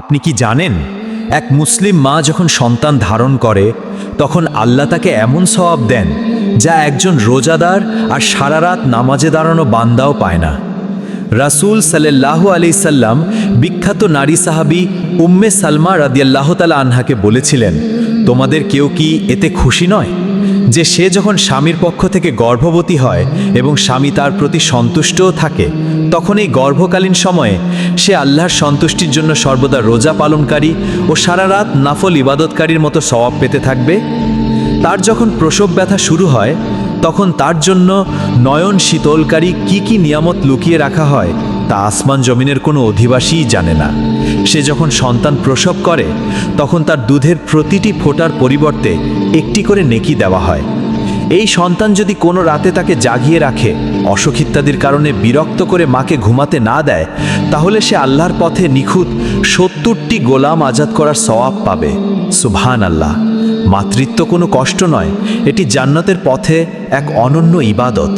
আপনি কি জানেন, এক মুসলিম মা যখন সন্তান ধারণ করে, তখন আল্লাহ তাকে এমন সওয়াব দেন, যা একজন রোজাদার আর সারা রাত নামাজে দাঁড়ানো বান্দাও পায় না। রাসূল সাল্লাল্লাহু আলি সাল্লাম বিখ্যাত নারী সাহাবী উম্মে সালমা রাদিয়াল্লাহ তালা আনহাকে বলেছিলেন, তোমাদের কেউ কি এতে খুশি নয়? যে সে যখন স্বামীর পক্ষ থেকে গর্ভবতী হয় এবং স্বামী তার প্রতি সন্তুষ্টও থাকে, তখন এই গর্ভকালীন সময়ে সে আল্লাহর সন্তুষ্টির জন্য সর্বদা রোজা পালনকারী ও সারা রাত নাফল ইবাদতকারীর মতো স্বভাব পেতে থাকবে। তার যখন প্রসব ব্যথা শুরু হয় তখন তার জন্য নয়ন শীতলকারী কি কি নিয়ামত লুকিয়ে রাখা হয়, তা আসমান জমিনের কোনো অধিবাসীই জানে না। সে যখন সন্তান প্রসব করে, তখন তার দুধের প্রতিটি ফোঁটার পরিবর্তে একটি করে নেকি দেওয়া হয়। এই সন্তান যদি কোনো রাতে তাকে জাগিয়ে রাখে, অসুখ ইত্যাদির কারণে বিরক্ত করে মাকে ঘুমাতে না দেয়, তাহলে সে আল্লাহর পথে নিখুঁত সত্তরটি গোলাম আজাদ করার সওয়াব পাবে। সুবহান আল্লাহ মাতৃত্ব কোনো কষ্ট নয় এটি জান্নাতের পথে এক অনন্য ইবাদত।